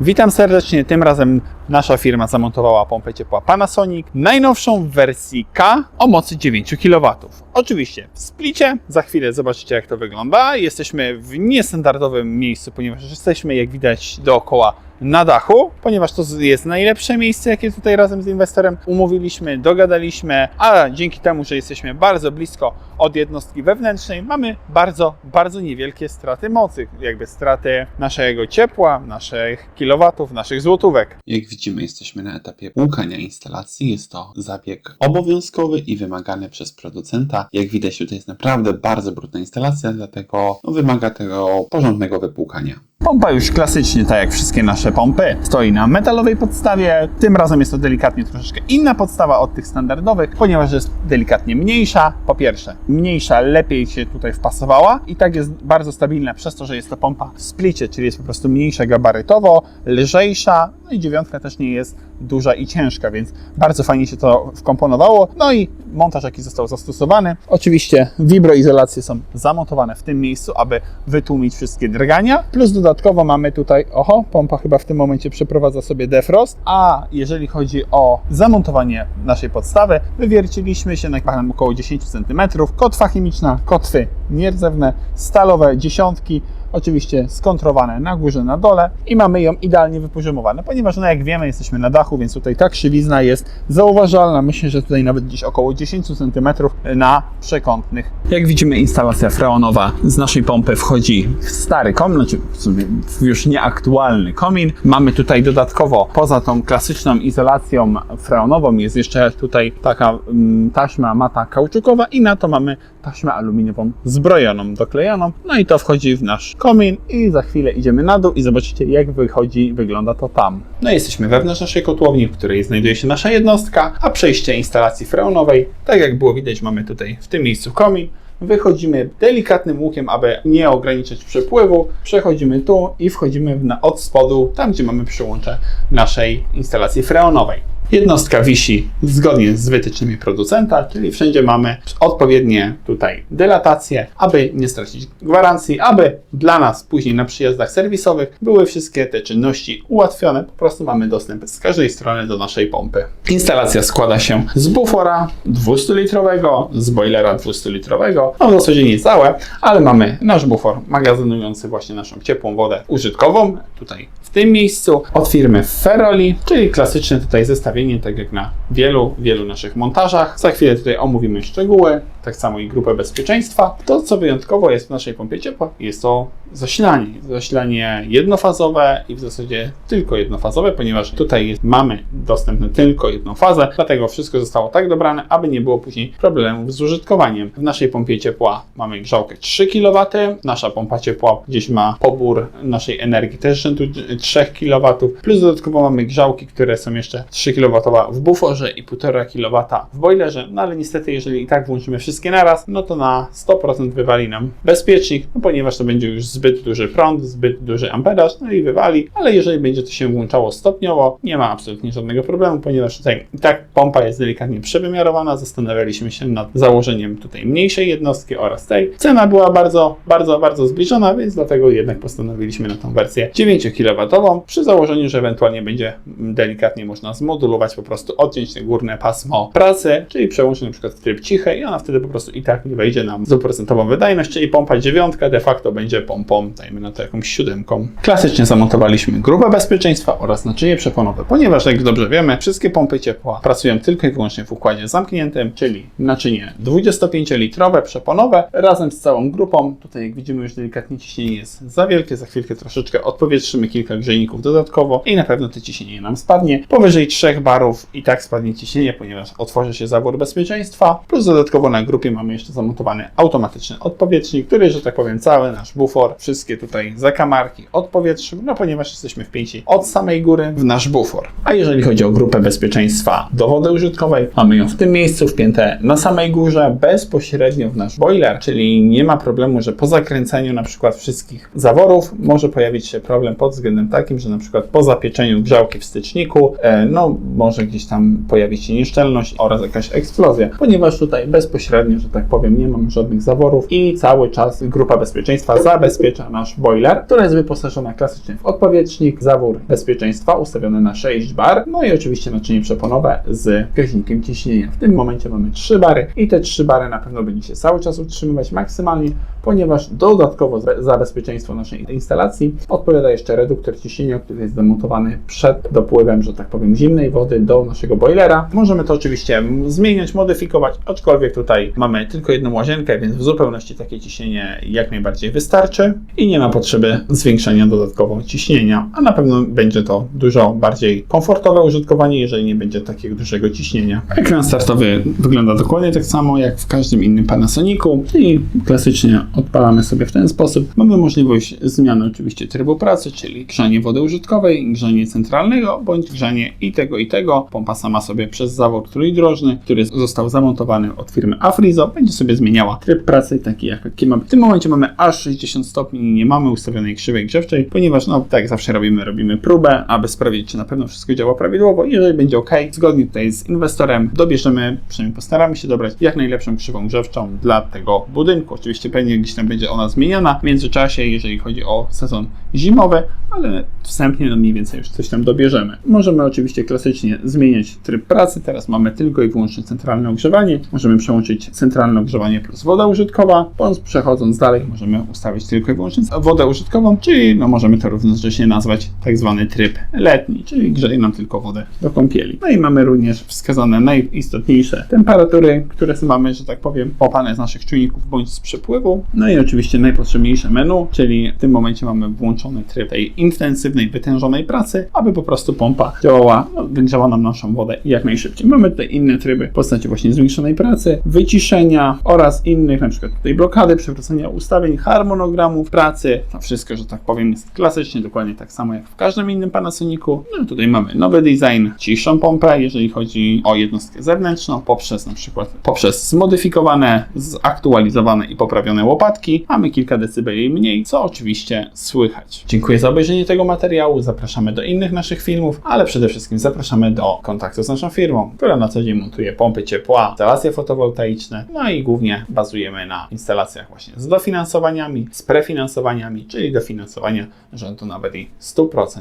Witam serdecznie. Tym razem nasza firma zamontowała pompę ciepła Panasonic, najnowszą w wersji K o mocy 9 kW. Oczywiście w splicie, za chwilę zobaczycie jak to wygląda. Jesteśmy w niestandardowym miejscu, ponieważ jesteśmy jak widać dookoła na dachu, ponieważ to jest najlepsze miejsce, jakie tutaj razem z inwestorem umówiliśmy, dogadaliśmy, a dzięki temu, że jesteśmy bardzo blisko od jednostki wewnętrznej, mamy bardzo, bardzo niewielkie straty mocy, jakby straty naszego ciepła, naszych kilowatów, naszych złotówek. Jak widzimy, jesteśmy na etapie łukania instalacji. Jest to zabieg obowiązkowy i wymagany przez producenta. Jak widać, tutaj jest naprawdę bardzo brudna instalacja, dlatego no, wymaga tego porządnego wypłukania. Pompa już klasycznie, tak jak wszystkie nasze pompy, stoi na metalowej podstawie. Tym razem jest to delikatnie troszeczkę inna podstawa od tych standardowych, ponieważ jest delikatnie mniejsza. Po pierwsze, mniejsza lepiej się tutaj wpasowała i tak jest bardzo stabilna przez to, że jest to pompa w splicie, czyli jest po prostu mniejsza gabarytowo, lżejsza, no i dziewiątka też nie jest duża i ciężka, więc bardzo fajnie się to wkomponowało. No i montaż, jaki został zastosowany. Oczywiście wibroizolacje są zamontowane w tym miejscu, aby wytłumić wszystkie drgania. Plus dodatkowo mamy tutaj, oho, pompa chyba w tym momencie przeprowadza sobie defrost, a jeżeli chodzi o zamontowanie naszej podstawy, wywierciliśmy się na około 10 cm. Kotwa chemiczna, kotwy nierdzewne, stalowe dziesiątki, oczywiście skontrowane na górze, na dole i mamy ją idealnie wypoziomowane, ponieważ no jak wiemy jesteśmy na dachu, więc tutaj ta krzywizna jest zauważalna. Myślę, że tutaj nawet gdzieś około 10 cm na przekątnych. Jak widzimy instalacja freonowa z naszej pompy wchodzi w stary komin, znaczy w sumie już nieaktualny komin. Mamy tutaj dodatkowo poza tą klasyczną izolacją freonową jest jeszcze tutaj taka mm, taśma mata kauczukowa i na to mamy taśmę aluminiową zbrojoną, doklejoną. No i to wchodzi w nasz komin i za chwilę idziemy na dół i zobaczycie jak wychodzi, wygląda to tam. No i jesteśmy wewnątrz naszej kotłowni, w której znajduje się nasza jednostka, a przejście instalacji freonowej, tak jak było widać, mamy tutaj w tym miejscu komin. Wychodzimy delikatnym łukiem, aby nie ograniczyć przepływu. Przechodzimy tu i wchodzimy na, od spodu, tam gdzie mamy przyłącze naszej instalacji freonowej. Jednostka wisi zgodnie z wytycznymi producenta, czyli wszędzie mamy odpowiednie tutaj delatacje, aby nie stracić gwarancji, aby dla nas później na przyjazdach serwisowych były wszystkie te czynności ułatwione. Po prostu mamy dostęp z każdej strony do naszej pompy. Instalacja składa się z bufora 200-litrowego, z boilera 200-litrowego, no w zasadzie nie całe, ale mamy nasz bufor magazynujący właśnie naszą ciepłą wodę użytkową, tutaj tym miejscu, od firmy Ferroli, czyli klasyczne tutaj zestawienie, tak jak na wielu, wielu naszych montażach. Za chwilę tutaj omówimy szczegóły, tak samo i grupę bezpieczeństwa. To, co wyjątkowo jest w naszej pompie ciepła, jest to zasilanie. Zasilanie jednofazowe i w zasadzie tylko jednofazowe, ponieważ tutaj jest, mamy dostępne tylko jedną fazę, dlatego wszystko zostało tak dobrane, aby nie było później problemów z użytkowaniem. W naszej pompie ciepła mamy grzałkę 3 kW, nasza pompa ciepła gdzieś ma pobór naszej energii też rzędu 3 kW, plus dodatkowo mamy grzałki, które są jeszcze 3 kW w buforze i 1,5 kW w boilerze, no ale niestety jeżeli i tak włączymy wszystkie naraz, no to na 100% wywali nam bezpiecznik, no ponieważ to będzie już zbyt duży prąd, zbyt duży amperaż, no i wywali, ale jeżeli będzie to się włączało stopniowo, nie ma absolutnie żadnego problemu, ponieważ tutaj i tak pompa jest delikatnie przewymiarowana, zastanawialiśmy się nad założeniem tutaj mniejszej jednostki oraz tej. Cena była bardzo, bardzo, bardzo zbliżona, więc dlatego jednak postanowiliśmy na tą wersję 9 kW, przy założeniu, że ewentualnie będzie delikatnie można zmodulować, po prostu odciąć te górne pasmo pracy, czyli przełączyć na przykład w tryb cichy i ona wtedy po prostu i tak nie wejdzie nam 100% wydajność, czyli pompa dziewiątka de facto będzie pompą, dajmy na to jakąś siódemką. Klasycznie zamontowaliśmy grupę bezpieczeństwa oraz naczynie przeponowe, ponieważ jak dobrze wiemy, wszystkie pompy ciepła pracują tylko i wyłącznie w układzie zamkniętym, czyli naczynie 25-litrowe, przeponowe, razem z całą grupą. Tutaj jak widzimy już delikatnie ciśnienie jest za wielkie, za chwilkę troszeczkę odpowietrzymy kilka grzejników dodatkowo i na pewno to ciśnienie nam spadnie. Powyżej 3 barów i tak spadnie ciśnienie, ponieważ otworzy się zawór bezpieczeństwa, plus dodatkowo na grupie mamy jeszcze zamontowany automatyczny odpowietrznik, który, że tak powiem, cały nasz bufor, wszystkie tutaj zakamarki odpowietrzył, no ponieważ jesteśmy wpięci od samej góry w nasz bufor. A jeżeli chodzi o grupę bezpieczeństwa do wody użytkowej, mamy ją w tym miejscu wpięte na samej górze, bezpośrednio w nasz boiler, czyli nie ma problemu, że po zakręceniu na przykład wszystkich zaworów może pojawić się problem pod względem takim, że na przykład po zapieczeniu grzałki w styczniku, e, no może gdzieś tam pojawić się nieszczelność oraz jakaś eksplozja, ponieważ tutaj bezpośrednio że tak powiem, nie mam żadnych zaworów i cały czas grupa bezpieczeństwa zabezpiecza nasz boiler, która jest wyposażona klasycznie w odpowietrznik, zawór bezpieczeństwa ustawiony na 6 bar, no i oczywiście naczynie przeponowe z wskaźnikiem ciśnienia. W tym momencie mamy 3 bary i te 3 bary na pewno będzie się cały czas utrzymywać maksymalnie, ponieważ dodatkowo za bezpieczeństwo naszej instalacji odpowiada jeszcze reduktor ciśnienia, który jest zamontowany przed dopływem, że tak powiem, zimnej wody do naszego boilera. Możemy to oczywiście zmieniać, modyfikować, aczkolwiek tutaj mamy tylko jedną łazienkę, więc w zupełności takie ciśnienie jak najbardziej wystarczy i nie ma potrzeby zwiększenia dodatkowo ciśnienia, a na pewno będzie to dużo bardziej komfortowe użytkowanie, jeżeli nie będzie takiego dużego ciśnienia. Ekran startowy wygląda dokładnie tak samo jak w każdym innym Panasonicu i klasycznie odpalamy sobie w ten sposób. Mamy możliwość zmiany oczywiście trybu pracy, czyli grzanie wody użytkowej, grzanie centralnego bądź grzanie i tego i tego. Pompa sama sobie przez zawór trójdrożny, który został zamontowany od firmy Afrizo, będzie sobie zmieniała tryb pracy taki jaki mamy. W tym momencie mamy aż 60 stopni, nie mamy ustawionej krzywej grzewczej, ponieważ no tak zawsze robimy, robimy próbę, aby sprawdzić, czy na pewno wszystko działa prawidłowo. Jeżeli będzie ok, zgodnie tutaj z inwestorem dobierzemy, przynajmniej postaramy się dobrać jak najlepszą krzywą grzewczą dla tego budynku. Oczywiście pewnie gdzieś tam będzie ona zmieniana w międzyczasie, jeżeli chodzi o sezon zimowy, ale wstępnie no mniej więcej już coś tam dobierzemy. Możemy oczywiście klasycznie zmieniać tryb pracy. Teraz mamy tylko i wyłącznie centralne ogrzewanie. Możemy przełączyć centralne ogrzewanie plus woda użytkowa, bądź przechodząc dalej możemy ustawić tylko i wyłącznie wodę użytkową, czyli no możemy to równocześnie nazwać tak zwany tryb letni, czyli grzeje nam tylko wodę do kąpieli. No i mamy również wskazane najistotniejsze temperatury, które mamy, że tak powiem, popane z naszych czujników bądź z przepływu. No i oczywiście najpotrzebniejsze menu, czyli w tym momencie mamy włączony tryb tej intensywnej, wytężonej pracy, aby po prostu pompa działała, wygrzała nam naszą wodę jak najszybciej. Mamy tutaj inne tryby w postaci właśnie zwiększonej pracy, wyciszenia oraz innych, na przykład tutaj blokady, przywrócenia ustawień, harmonogramów pracy. To wszystko, że tak powiem, jest klasycznie, dokładnie tak samo jak w każdym innym Panasonicu. No tutaj mamy nowy design, ciszą pompę, jeżeli chodzi o jednostkę zewnętrzną, poprzez na przykład poprzez zmodyfikowane, zaktualizowane i poprawione łopatki. Mamy kilka decybeli mniej, co oczywiście słychać. Dziękuję za obejrzenie tego materiału, zapraszamy do innych naszych filmów, ale przede wszystkim zapraszamy do kontaktu z naszą firmą, która na co dzień montuje pompy ciepła, instalacje fotowoltaiczne, no i głównie bazujemy na instalacjach właśnie z dofinansowaniami, z prefinansowaniami, czyli dofinansowania rzędu nawet i 100%.